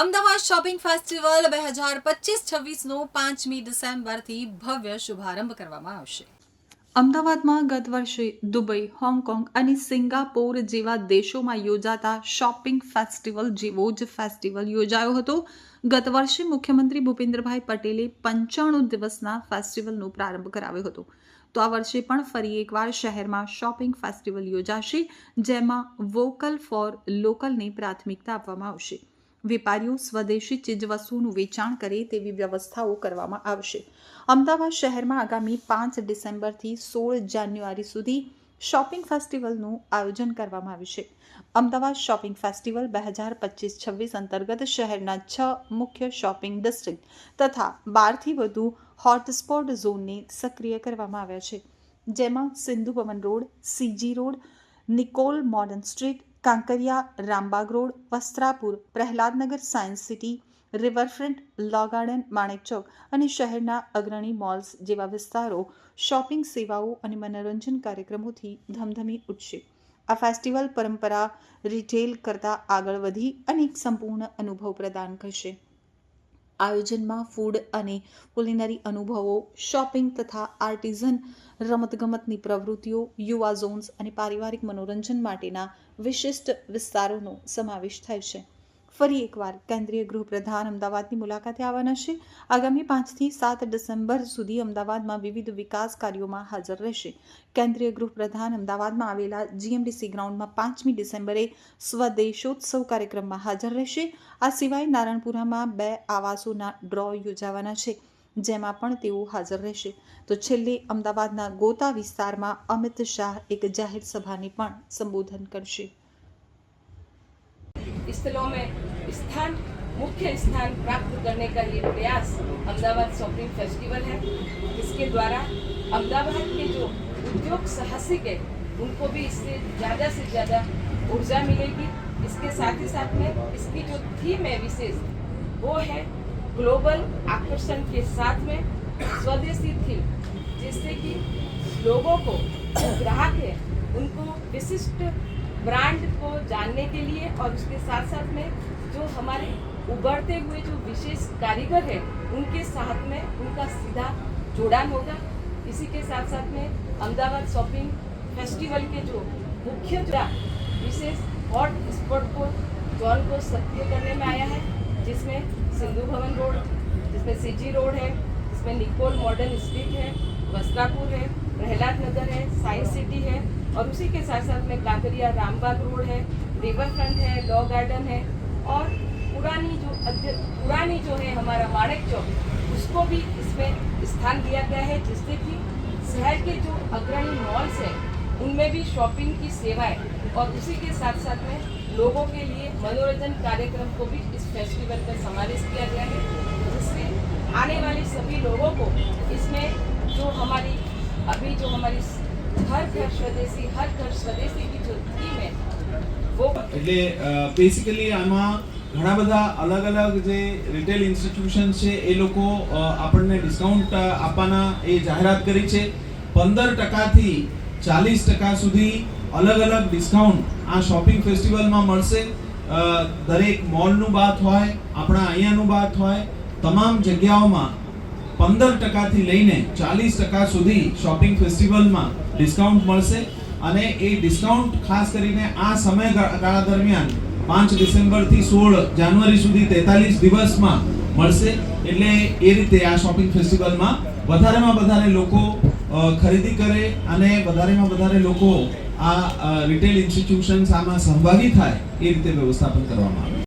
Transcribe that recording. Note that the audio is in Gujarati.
અમદાવાદ શોપિંગ ફેસ્ટિવલ બે હજાર પચીસ છવ્વીસનો પાંચમી ડિસેમ્બરથી ભવ્ય શુભારંભ કરવામાં આવશે. અમદાવાદમાં ગત વર્ષે દુબઈ, હોંગકોંગ અને સિંગાપોર જેવા દેશોમાં યોજાતા શોપિંગ ફેસ્ટિવલ જેવો જ ફેસ્ટિવલ યોજાયો હતો. ગત વર્ષે મુખ્યમંત્રી ભૂપેન્દ્રભાઈ પટેલે પંચાણું દિવસના ફેસ્ટિવલનો પ્રારંભ કરાવ્યો હતો. તો આ વર્ષે પણ ફરી એકવાર શહેરમાં શોપિંગ ફેસ્ટિવલ યોજાશે, જેમાં વોકલ ફોર લોકલને પ્રાથમિકતા આપવામાં આવશે. વેપારીઓ સ્વદેશી ચીજવસ્તુઓનું વેચાણ કરે તેવી વ્યવસ્થાઓ કરવામાં આવશે. અમદાવાદ શહેરમાં આગામી પાંચ ડિસેમ્બરથી સોળ જાન્યુઆરી સુધી શોપિંગ ફેસ્ટિવલનું આયોજન કરવામાં આવ્યું છે. અમદાવાદ શોપિંગ ફેસ્ટિવલ બે હજાર પચીસ છવ્વીસ અંતર્ગત શહેરના છ મુખ્ય શોપિંગ ડિસ્ટ્રિક્ટ તથા બારથી વધુ હોટસ્પોટ ઝોનને સક્રિય કરવામાં આવ્યા છે. જેમાં Sindhu Bhavan road, CG road, Nikol modern street Kankaria, Rambagh road, Vastrapur, Prahladnagar science city, riverfront law garden, Manek Chowk અને શહેરના અગ્રણી મોલ્સ જેવા વિસ્તારો શોપિંગ સેવાઓ અને મનોરંજન કાર્યક્રમોથી ધમધમી ઉઠશે. આ ફેસ્ટિવલ પરંપરા રિટેલ કરતાં આગળ વધી અને એક સંપૂર્ણ અનુભવ પ્રદાન કરશે. આયોજનમાં ફૂડ અને કુલિનરી અનુભવો શોપિંગ તથા આર્ટિઝન રમતગમતની પ્રવૃત્તિઓ, યુવા ઝોન્સ અને પારિવારિક મનોરંજન માટેના વિશિષ્ટ વિસ્તારોનો સમાવેશ થાય છે. ફરી એકવાર કેન્દ્રીય ગૃહપ્રધાન અમદાવાદની મુલાકાતે આવવાના છે. આગામી પાંચથી સાત ડિસેમ્બર સુધી અમદાવાદમાં વિવિધ વિકાસ કાર્યોમાં હાજર રહેશે. કેન્દ્રીય ગૃહપ્રધાન અમદાવાદમાં આવેલા જીએમડીસી ગ્રાઉન્ડમાં પાંચમી ડિસેમ્બરે સ્વદેશોત્સવ કાર્યક્રમમાં હાજર રહેશે. આ સિવાય નારણપુરામાં બે આવાસોના ડ્રો યોજાવાના છે, જેમાં પણ તેઓ હાજર રહેશે. તો છેલ્લે અમદાવાદના ગોતા વિસ્તારમાં અમિત શાહ એક જાહેર સભાને પણ સંબોધન કરશે. स्थलों में स्थान, मुख्य स्थान प्राप्त करने का ये प्रयास अहमदाबाद शॉपिंग फेस्टिवल है इसके द्वारा अहमदाबाद के जो उद्योग साहसिक है, उनको भी इससे ज़्यादा से ज़्यादा ऊर्जा मिलेगी। इसके साथ ही साथ में इसकी जो थीम है विशेष, वो है ग्लोबल आकर्षण के साथ में स्वदेशी थीम जिससे कि लोगों को, जो ग्राहक है, उनको विशिष्ट ब्रांड को जानने के लिए और उसके साथ साथ में जो हमारे उभरते हुए जो विशेष कारीगर हैं, उनके साथ में उनका सीधा जोड़ान होगा। इसी के साथ साथ में अहमदाबाद शॉपिंग फेस्टिवल के जो मुख्य विशेष हॉट स्पॉट को, जोन को सक्रिय करने में आया है, जिसमें सिंधु भवन रोड, जिसमें सीजी रोड है, जिसमें निकोल मॉडर्न स्ट्रीट है वस्त्रापुर है, प्रहलाद नगर है, साइंस सिटी है और उसी के साथ साथ में काकरिया रामबाग रोड है रिवर फ्रंट है लॉ गार्डन है और पुरानी जो पुरानी जो है हमारा माणिक चौक, उसको भी इसमें स्थान दिया गया है, जिससे कि शहर के जो अग्रणी मॉल्स हैं, उनमें भी शॉपिंग की सेवाएँ और उसी के साथ साथ में लोगों के लिए मनोरंजन कार्यक्रम को भी इस फेस्टिवल में समावेश किया गया है, जिससे आने वाले सभी लोगों को इसमें जो हमारी, अभी जो हमारी એટલે બેસિકલી આમાં ઘણા બધા અલગ અલગ જે રિટેલ ઇન્સ્ટિટ્યુશન છે, એ લોકો આપણને ડિસ્કાઉન્ટ આપવાના એ જાહેરાત કરી છે. પંદર ટકાથી ચાલીસ ટકા સુધી અલગ અલગ ડિસ્કાઉન્ટ આ શોપિંગ ફેસ્ટિવલમાં મળશે. દરેક મોલનું બાથ હોય, આપણા અહીંયાનું બાથ હોય, તમામ જગ્યાઓમાં પંદર ટકાથી લઈને ચાલીસ ટકા સુધી શોપિંગ ફેસ્ટિવલમાં ડિસ્કાઉન્ટ મળશે અને એ ડિસ્કાઉન્ટ ખાસ કરીને આ સમયગાળા દરમિયાન પાંચ ડિસેમ્બરથી સોળ જાન્યુઆરી સુધી તેતાલીસ દિવસમાં મળશે. એટલે એ રીતે આ શોપિંગ ફેસ્ટિવલમાં વધારેમાં વધારે લોકો ખરીદી કરે અને વધારેમાં વધારે લોકો આ રિટેલ ઇન્સ્ટિટ્યુશન્સ આમાં સહભાગી થાય એ રીતે વ્યવસ્થાપન કરવામાં આવે.